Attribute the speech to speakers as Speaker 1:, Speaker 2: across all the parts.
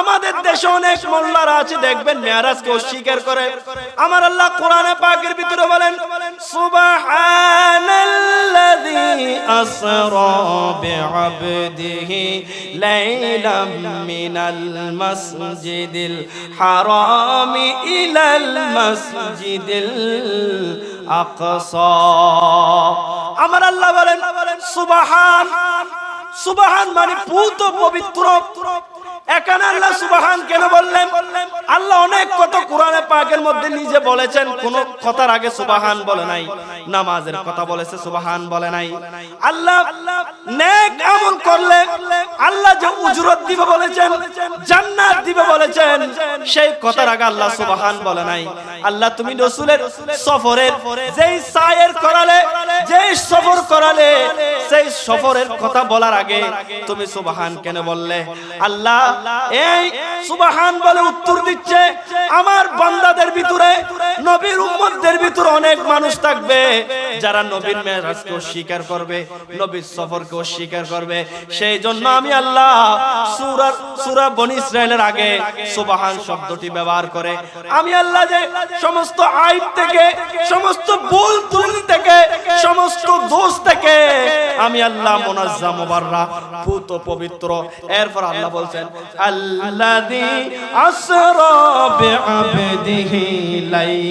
Speaker 1: আমাদের দেশে অনেক মোল্লারা আছে, দেখবেন মেয়ারাজকে অস্বীকার করে। আমার আল্লাহ কোরআনে পাকের ভিতরে বলেন, সুবহানাল্লাযী আসরা বিআবদিহি লাইলাম মিনাল মাসজিদিল হারামি ইলাল মাসজিদিল আকসা। আমার আল্লাহ বলেন, সুবহান সুবহান মানে পুত পবিত্র এখানে আল্লাহ সুবাহান কেন বললেন আল্লাহ অনেক কত কোরআনে পাকের মধ্যে নিজে বলেছেন, কোন কথার আগে সুবহান বলে নাই, নামাজের কথা বলেছে, সুবহান বলে নাই। আল্লাহ নেক আমল করলে আল্লাহ যে উজরত দিবে বলেছেন, জান্নাত দিবে বলেছেন, সেই কথার আগে আল্লাহ সুবহান বলে নাই। আল্লাহ তুমি রসুলের সফরের যেই সায়ের করালে, যেই সফর করালে, সেই সফরের কথা বলার আগে তুমি সুবহান কেন বললে? আল্লাহ এই সুবহান বলে উত্তর দিচ্ছে, আমার বান্দাদের ভিতরে নবীর উম্মতদের ভিতরে অনেক মানুষ থাকবে যারা নবীর মেরাজকে অস্বীকার করবে, নবীর সফরকে অস্বীকার করবে। সেই জন্য আমি আল্লাহ সূরা সূরা বনি ইসরাইলের আগে সুবহান শব্দটি ব্যবহার করে, আমি আল্লাহ যে সমস্ত আইব থেকে, সমস্ত ভুল ত্রুটি থেকে, সমস্ত দোষ থেকে, আমি আল্লাহ মুনাজ্জাম মুবাররা পুত পবিত্র। এরপর আল্লাহ বলছেন, আল্লাযী আসরা বিআবদিহি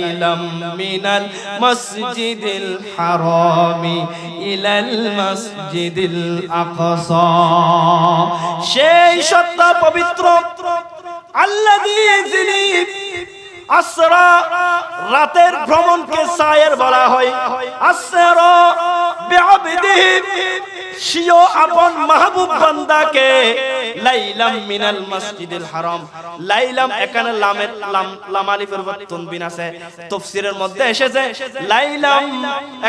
Speaker 1: লাইলাম মিনাল মাসজিদিল হারামি ইলাল মাসজিদিল আকসা সেই সত্তা পবিত্র আল্লাযী যিনি আসরা, রাতের ভ্রমণকে সায়ের বলা হয়। আসরা মাহবুব বান্দাকে লাইলাম মিনাল মসজিদুল হারাম। লাইলাম এখানে লামের লাম লাম আলিফের উপর তানবিন আছে। তাফসীরের মধ্যে এসেছে, লাইলাম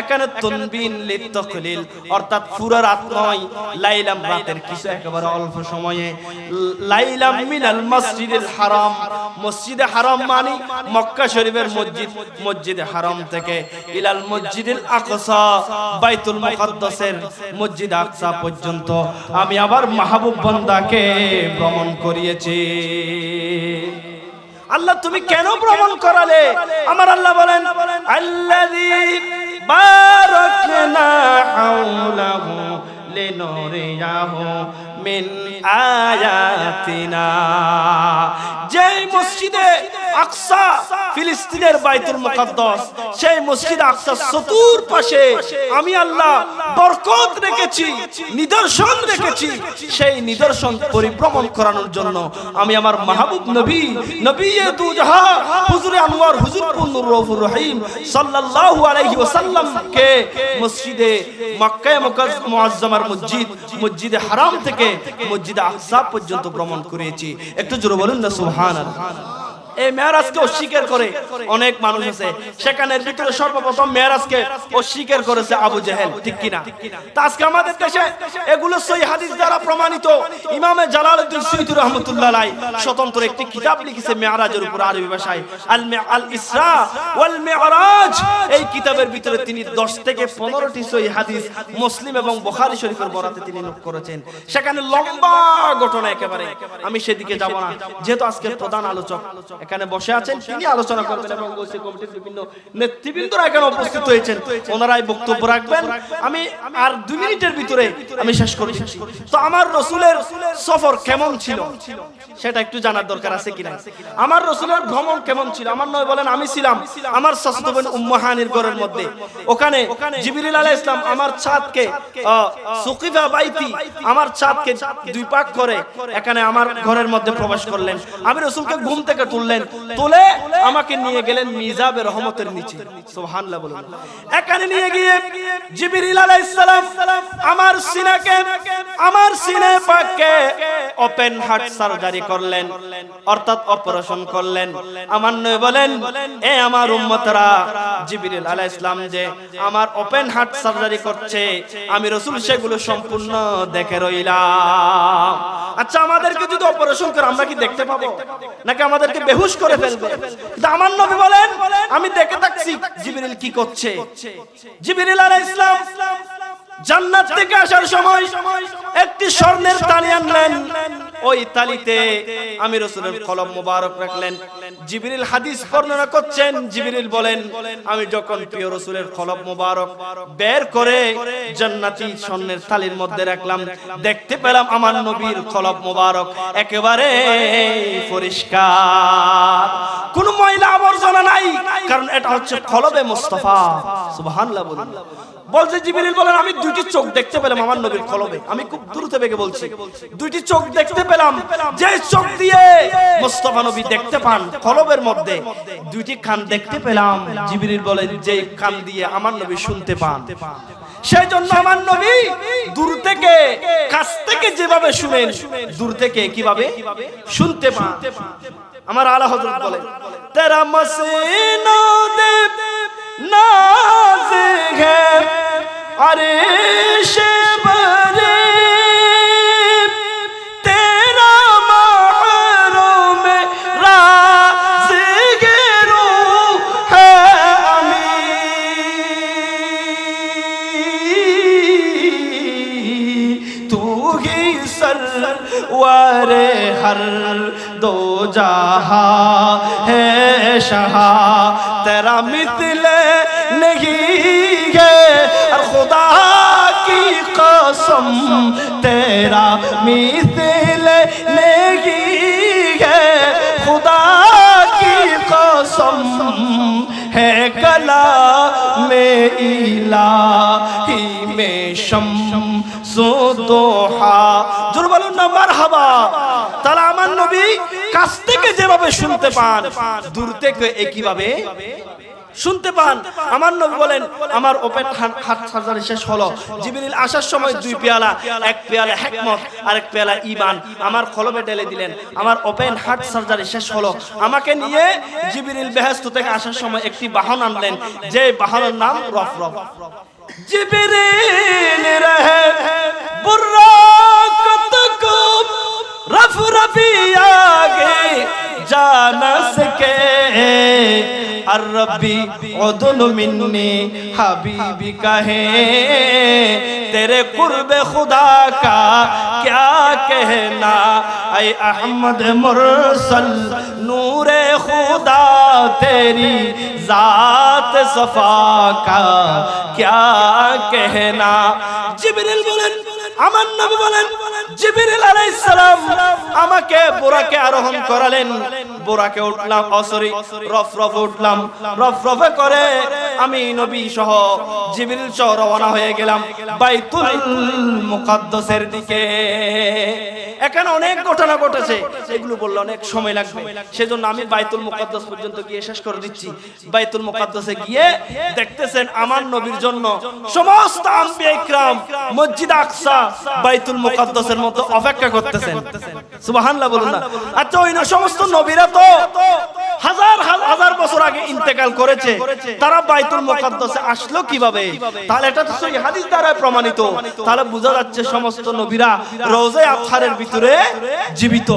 Speaker 1: এখানে তানবিন লিতাকলিল অর্থাৎ পুরো রাত নয়, লাইলাম রাতের কিছু একেবারে অল্প সময়ে। লাইলাম মিনাল মসজিদুল হারাম। মসজিদে হারাম মানে মক্কা শরীফের মসজিদ, মসজিদে হারাম থেকে ইলাল মসজিদুল আকসা, বাইতুল মুকাদ্দাসের মসজিদ আকসা পর্যন্ত আমি আবার মাহবুব বান্দাকে ভ্রমণ করিয়েছি। আল্লাহ, তুমি কেন ভ্রমণ করালে? আমার আল্লাহ বলেন, আল্লাযী বারাকনা হাওলাহু লিনুরিয়াহু মিন আয়াতিনা। যেই মসজিদে আকসা, ফিলিস্তিনের বাইতুল মুকাদ্দাস। সেই মসজিদ পাশে আমি আল্লাহ বরকত রেখেছি, নিদর্শন রেখেছি। সেই নিদর্শন পরিভ্রমণ করানোর জন্য আমি আমার মাহবুব নবী হুজুরে আনোয়ার হুজুর পুনুর রফুর রহিম সাল্লাল্লাহু আলাইহি ওয়াসাল্লাম কে মসজিদে মক্কা মুআজ্জামার মসজিদ, মসজিদে হারাম থেকে মসজিদে আকসা পর্যন্ত ভ্রমণ করেছি। একটু জোরে বলুন না, সুবহানাল্লাহ। এই মেয়ারাজকে অস্বীকার করে। অনেক মানুষ আছে। সেখানের ভিতরে সর্বপ্রথম মেয়ারাজকে অস্বীকার করেছে আবু জেহেল। ঠিক কিনা? তা আজকে আমাদের দেশে এগুলো সই হাদিস দ্বারা প্রমাণিত। ইমামে জালালউদ্দিন সুইদুর রহমতুল্লাহ আলাই স্বতন্ত্র একটি কিতাব লিখেছে মেয়ারাজের উপর আরবি ভাষায়। আল মে আল ইসরা ওয়াল মেয়ারাজ এই কিতাবের ভিতরে তিনি 10 থেকে 15টি সই হাদিস মুসলিম এবং বুখারী শরীফের বরাতে তিনি নোট করেছেন। সেখানে লম্বা ঘটনা একেবারে। আমি সেদিকে যাব না। যেহেতু আজকে প্রধান আলোচক এখানে বসে আছেন, তিনি আলোচনা করবেন এবং ওসি কমিটির বিভিন্ন নেতৃবৃন্দরা এখানে উপস্থিত হয়েছেন। ওনারাই বক্তব্য রাখবেন। আমি আর দুই মিনিটের ভিতরে আমি শেষ করে তো আমার রসুলের সফর কেমন ছিল? সেটা একটু জানার দরকার আছে কিনা? আমার রসুলের ভ্রমণ কেমন ছিল? আমার নয় বলেন, আমি ছিলাম আমার শাশুত বোন উম্মাহানির ঘরের মধ্যে। ওখানে জিবরিল আলাইহিস ইসলাম আমার ছাদকে সুকিফা বাইতি আমার ছাদকে দুই পাক করে এখানে আমার ঘরের মধ্যে প্রবেশ করলেন। আমি রসুলকে ঘুম থেকে তুললেন। তুলে আমাকে নিয়ে গেলেন মিজাবের রহমতের নিচে। সুবহানাল্লাহ বলুন। এখানে নিয়ে গিয়ে জিবরিল আলাইহিস সালাম আমার সিনাকে আমার সিনে পাককে ওপেন হার্ট সার্জারি করলেন অর্থাৎ অপারেশন করলেন। আমার নয় বলেন এ আমার উম্মতরা জিবরিল আলাইহিস সালাম যে আমার ওপেন হার্ট সার্জারি করছে আমি রসুল সেগুলো সম্পূর্ণ দেখে রইলাম। আচ্ছা আমাদেরকে যদি অপারেশন করে আমরা কি দেখতে পাবো? নাকি আমাদেরকে বেহুশ করে ফেলবে। আমার নবী বলেন, আমি দেখে থাকছি জিবরিল কি করছে। জিবরিল আলাইহিস ইসলাম জান্নাত থেকে আসার সময় একটি স্বর্ণের তালি আনলেন। ওই তালিতে আমি রসুলের কলম মুবারক রাখলেন। জিবরিল হাদিস বর্ণনা করছেন, জিবরিল বলেন, আমি যখন প্রিয় রসুলের কলম মোবারক বের করে জান্নাতি স্বর্ণের তালির মধ্যে রাখলাম, দেখতে পেলাম আমার নবীর কলব মোবারক একেবারে পরিষ্কার। কোন ময়লা আবর্জনা নাই, কারণ এটা হচ্ছে কলবে মুস্তফা। সুবহানাল্লাহ বলুন। বলছে জিবরিল বলেন, আমি দুইটি চোখ দেখতে পেলাম আমার নবীর খলবে। আমি খুব দ্রুত বেগে বলছি। দুইটি চোখ দেখতে পেলাম, যে চোখ দিয়ে মুস্তাফা নবী দেখতে পান কলবের মধ্যে দুইটি খান দেখতে পেলাম। জিবিরিল বলে যে খান দিয়ে আমার নবী শুনতে পান। সেই জন্য আমার নবী দূর থেকে, কাছ থেকে যেভাবে শুনেন, দূর থেকে কীভাবে? শুনতে পান। আমার আলা হজরত বলে তেরা মসিনা দেব নাজ হে হ্যাঁ, আরে সে وارے ہر دو جہا ہے شہا تیرا مثل نہیں ہے۔ اور خدا کی قسم، تیرا مثل نہیں ہے۔ خدا کی قسم ہے کلا میں الہی۔ আমার ওপেন শেষ হলো। আসার সময় দুই পেয়ালা, এক পেয়ালা হেকমত পেয়ালা ইমান আমার কলমে ঢেলে দিলেন, আমার ওপেন হার্ট সার্জারি শেষ হলো। আমাকে নিয়ে জিবিরিল বেহেস্ত থেকে আসার সময় একটি বাহন আনলেন, যে বাহনের নাম রফ রফ جبريل رہے براکت کو رف رفی آگے جانا سکے الربی عدل منی حبیبی کہیں تیرے قرب خدا کا کیا کہنا اے احمد مرسل نور خدا تیری জাত সফা কা ক্যা কেহনা জিবরিল বলেন আমার নবী বলেন জিবরিল আলাইহিস সালাম আমাকে বোরাকে আরোহণ করালেন। বোরাকে উঠলাম, অসরি, রফ রফ উঠলাম। রফ রফে করে আমি নবী সহ জিবরিল সহ রওনা হয়ে গেলাম বাইতুল মুকাদ্দাসের দিকে। এখানে অনেক ঘটনা ঘটেছে। এগুলো বললে অনেক সময় লাগবে। সেজন্য আমি বাইতুল মুকাদ্দাস পর্যন্ত গিয়ে শেষ করে দিচ্ছি। বাইতুল মুকাদ্দাসে গিয়ে দেখতেছেন আমার নবীর জন্য সমস্ত আম্বিয়া ইকরাম মসজিদ আকসা বাইতুল মুকাদ্দাসের মতো অপেক্ষা করতেছেন। সুবহানাল্লাহ বলুন না। আচ্ছা ওই সমস্ত নবীরা তো হাজার হাজার হাজার বছর আগে ইন্তেকাল করেছে। তারা বাইতুল মুকাদ্দাসে আসলো কীভাবে? তাহলে এটা তো সহি হাদিস দ্বারা প্রমাণিত। তাহলে বোঝা যাচ্ছে সমস্ত নবীরা রোজে আফতারের ভিতরে জীবিত।